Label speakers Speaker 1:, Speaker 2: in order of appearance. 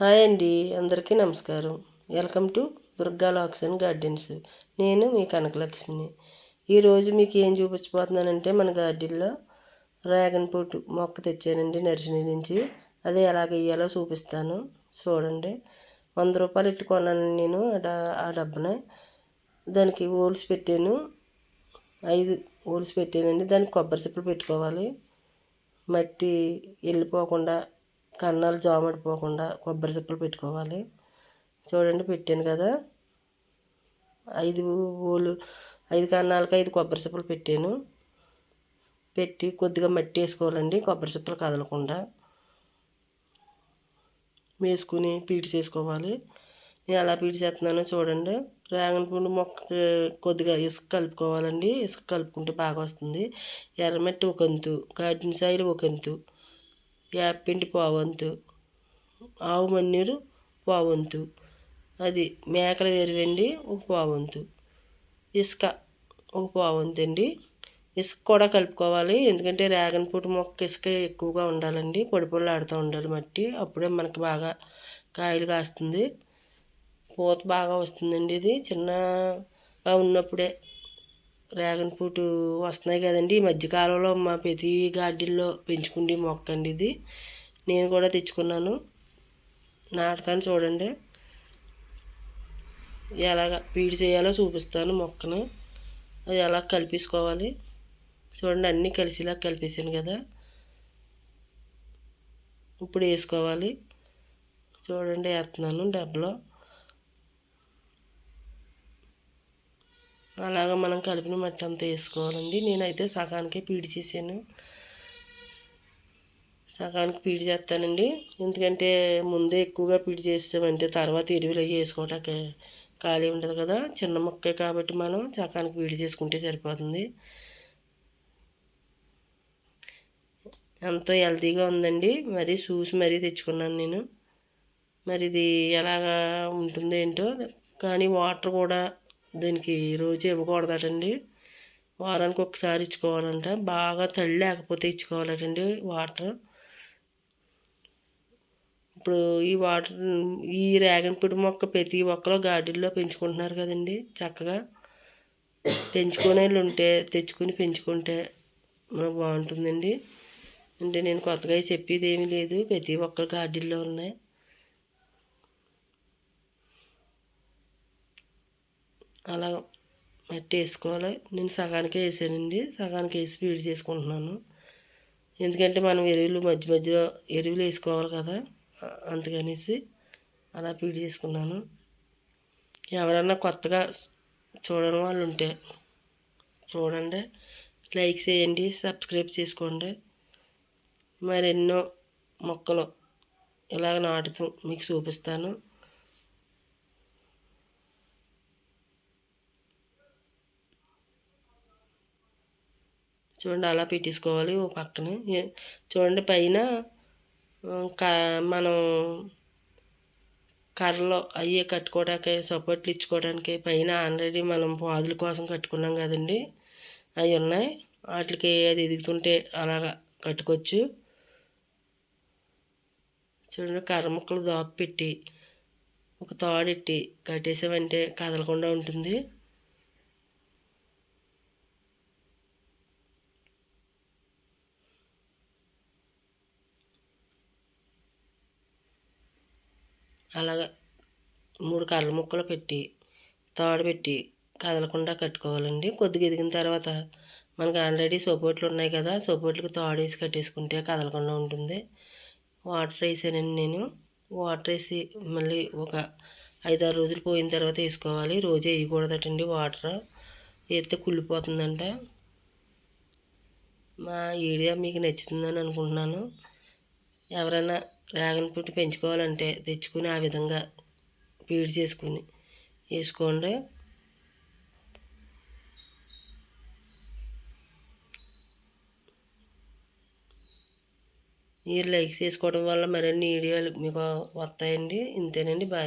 Speaker 1: Hi అండి అందరికీ నమస్కారం. Welcome to Durga lakes and gardens. నేను మీ కనకలక్ష్మిని. ఈరోజు మీకు ఏం చూపించబోతున్నానంటే మన గార్డెన్లో డ్రాగన్ ఫ్రూట్ మొక్క తెచ్చానండి నర్సరీ నుంచి. అది ఎలాగ వేయాలో చూపిస్తాను. చూడండి. వంద రూపాయలు ఇట్టు కొన్నాను నేను. ఆ డబ్బున. దానికి ఓల్స్ పెట్టాను. ఐదు ఓల్స్ పెట్టానండి. దానికి కొబ్బరి చిప్పలు పెట్టుకోవాలి. మట్టి వెళ్ళిపోకుండా కన్నాలు జామడిపోకుండా కొబ్బరి చిప్పలు పెట్టుకోవాలి. చూడండి పెట్టాను కదా. ఐదు ఓలు ఐదు కన్నాలకి ఐదు కొబ్బరి చిప్పలు పెట్టాను. పెట్టి కొద్దిగా మట్టి వేసుకోవాలండి కొబ్బరి చిప్పలు కదలకుండా. వేసుకుని పీడి చేసుకోవాలి నేను ఎలా పీడి చేస్తున్నానో చూడండి. డ్రాగన్ పండు మొక్క కొద్దిగా ఇసుక కలుపుకోవాలండి. ఇసుక కలుపుకుంటే బాగా వస్తుంది. ఎర్రమట్టి ఒక అంతు గార్డెన్ సాయిల్ ఒక అంతు. యాపిండి పావంతు. ఆవు మన్నీరు పావంతు. అది మేకల ఎరువండి ఒక పావంతు. ఇసుక ఒక పావంతు అండి. ఇసుక కూడా కలుపుకోవాలి ఎందుకంటే రేగన్ పూట మొక్క ఇసుక ఎక్కువగా ఉండాలండి. పొడి పొడి ఉండాలి మట్టి. అప్పుడే మనకి బాగా కాయలు కాస్తుంది. పూత బాగా వస్తుందండి ఇది. చిన్నగా ఉన్నప్పుడే డ్రాగన్ ఫ్రూట్ వస్తున్నాయి కదండి. ఈ మధ్యకాలంలో మా ప్రతి గార్డెన్లో పెంచుకుండే మొక్క అండి ఇది. నేను కూడా తెచ్చుకున్నాను. నాటుతాను చూడండి. ఎలాగ పీడి చేయాలో చూపిస్తాను మొక్కను. అది ఎలా కలిపేసుకోవాలి? చూడండి అన్నీ కలిసిలా కలిపేసాను కదా. ఇప్పుడు వేసుకోవాలి. చూడండి వేస్తున్నాను డబ్బలో. అలాగ మనం కలిపిన మట్టి అంతా వేసుకోవాలండి. నేనైతే సగానికే పీడి చేసాను సగానికి పీడి చేస్తానండి. ఎందుకంటే ముందే ఎక్కువగా పీడి చేస్తామంటే తర్వాత ఎరువులు అవి వేసుకోవటానికి ఖాళీ ఉండదు కదా. చిన్న మొక్కే కాబట్టి మనం సగానికి పీడి చేసుకుంటే సరిపోతుంది. ఎంతో హెల్తీగా ఉందండి. మరి చూసి మరీ తెచ్చుకున్నాను నేను. మరి ఇది ఎలాగా ఉంటుందో ఏంటో. కానీ వాటర్ కూడా దీనికి రోజు ఇవ్వకూడదటండి. వారానికి ఒకసారి ఇచ్చుకోవాలంట. బాగా తడి లేకపోతే ఇచ్చుకోవాలటండి వాటర్. ఇప్పుడు ఈ వాటర్ ఈ రేగన్ పిడి మొక్క ప్రతి ఒక్కరు గార్డెన్లో పెంచుకుంటున్నారు కదండి చక్కగా. పెంచుకునే ఉంటే తెచ్చుకొని పెంచుకుంటే మనకు బాగుంటుందండి. అంటే నేను కొత్తగా చెప్పేది ఏమీ లేదు. ప్రతి ఒక్కరు గార్డెన్లో ఉన్నాయి. అలా మట్టి వేసుకోవాలి. నేను సగానికే వేసానండి. సగానికి వేసి వేడి చేసుకుంటున్నాను. ఎందుకంటే మనం ఎరువులు మధ్య మధ్యలో ఎరువులు వేసుకోవాలి కదా. అందుకనేసి అలా పీడి చేసుకున్నాను. ఎవరన్నా కొత్తగా చూడని వాళ్ళు ఉంటే చూడండి. లైక్ చేయండి. సబ్స్క్రైబ్ చేసుకోండి. మరెన్నో మొక్కలు ఇలాగ నాటుతూ మీకు చూపిస్తాను. చూడండి అలా పెట్టేసుకోవాలి ఓ పక్కన. చూడండి పైన మనం కర్రలో అయ్యే కట్టుకోవడానికి సపోర్ట్లు ఇచ్చుకోవడానికి పైన ఆల్రెడీ మనం పాదుల కోసం కట్టుకున్నాం కదండి. అవి ఉన్నాయి. వాటికి అది ఎదుగుతుంటే అలాగా కట్టుకోవచ్చు. చూడండి కర్ర ముక్కలు దాపు పెట్టి ఒక తాడెట్టి కట్టేసామంటే కదలకుండా ఉంటుంది. అలాగ మూడు కర్ర ముక్కలు పెట్టి తాడు పెట్టి కదలకుండా కట్టుకోవాలండి. కొద్దిగా ఎదిగిన తర్వాత మనకు ఆల్రెడీ సోపోట్లు ఉన్నాయి కదా సోపోట్లకు తాడు వేసి కట్టేసుకుంటే కదలకుండా ఉంటుంది. వాటర్ వేసానండి నేను. వాటర్ వేసి మళ్ళీ ఒక ఐదారు రోజులు పోయిన తర్వాత వేసుకోవాలి. రోజే వేయకూడదటండి వాటర్. వేస్తే కుళ్ళిపోతుందంట. మా ఈడియా మీకు నచ్చుతుందని అనుకుంటున్నాను. ఎవరైనా డ్రాగన్ ఫ్రూట్ పెంచుకోవాలంటే తెచ్చుకుని ఆ విధంగా ఫీడ్ చేసుకుని వేసుకోండి. మీరు లైక్ చేసుకోవడం వల్ల మరిన్ని వీడియోలు మీకు వస్తాయండి. ఇంతేనండి. బాయ్.